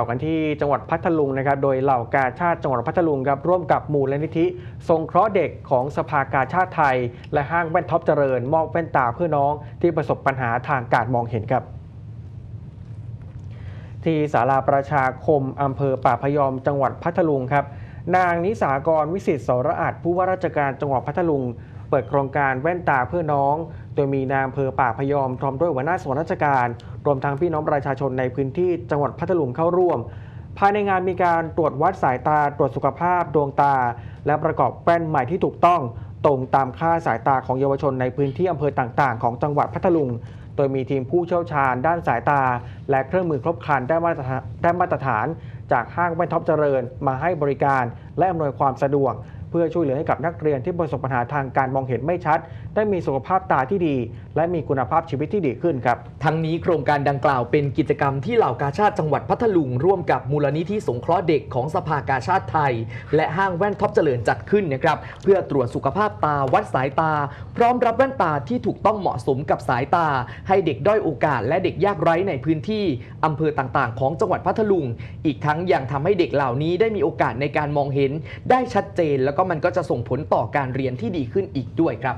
ต่อกันที่จังหวัดพัทลุงนะครับโดยเหล่ากาชาติจังหวัดพัทลุงครับร่วมกับมูลนิธิทรงเคราะห์เด็กของสภากาชาติไทย และห้างแว่นท็อปเจริญ มอบแว่นตาเพื่อน้องที่ประสบปัญหาทางการมองเห็นครับที่ศาลาประชาคมอำเภอป่าพยอมจังหวัดพัทลุงครับนางนิสากรวิสิตสรอาจผู้ว่าราชการจังหวัดพัทลุง เปิดโครงการแว่นตาเพื่อน้อง โดยมีนายอำเภอป่าพยอมพร้อมด้วยหัวหน้าส่วนราชการ รวมทั้งพี่น้องประชาชนในพื้นที่จังหวัดพัทลุงเข้าร่วม ภายในงานมีการตรวจวัดสายตาตรวจสุขภาพดวงตา และประกอบแว่นใหม่ที่ถูกต้อง ตรงตามค่าสายตาของเยาวชนในพื้นที่อำเภอต่างๆ ของจังหวัดพัทลุงโดยมีทีมผู้เชี่ยวชาญด้านสายตา และเครื่องมือครบครันได้มาตรฐานได้มาตรฐานจากห้างแว่นท็อปเจริญ มาให้บริการและอำนวยความสะดวก เพื่อช่วยเหลือให้กับนักเรียนที่ประสบปัญหาทางการมองเห็นไม่ชัด ได้มีสุขภาพตาที่ดี และมีคุณภาพชีวิตที่ดีขึ้นครับ ทั้งนี้โครงการดังกล่าวเป็นกิจกรรมที่เหล่ากาชาติจังหวัดพัทลุง ร่วมกับมูลนิธิสงเคราะห์เด็กของสภากาชาติไทย และห้างแว่นท็อปเจริญจัดขึ้นนะครับเพื่อตรวจสุขภาพตาวัดสายตา พร้อมรับแว่นตาที่ถูกต้องเหมาะสมกับสายตา ให้เด็กด้อยโอกาส และเด็กยากไร้ในพื้นที่อำเภอต่างๆ ของจังหวัดพัทลุง อีกทั้งยังทำให้เด็กเหล่านี้ได้มีโอกาสในการมองเห็นได้ชัดเจนและแล้วก็มันก็จะส่งผลต่อการเรียนที่ดีขึ้นอีกด้วยครับ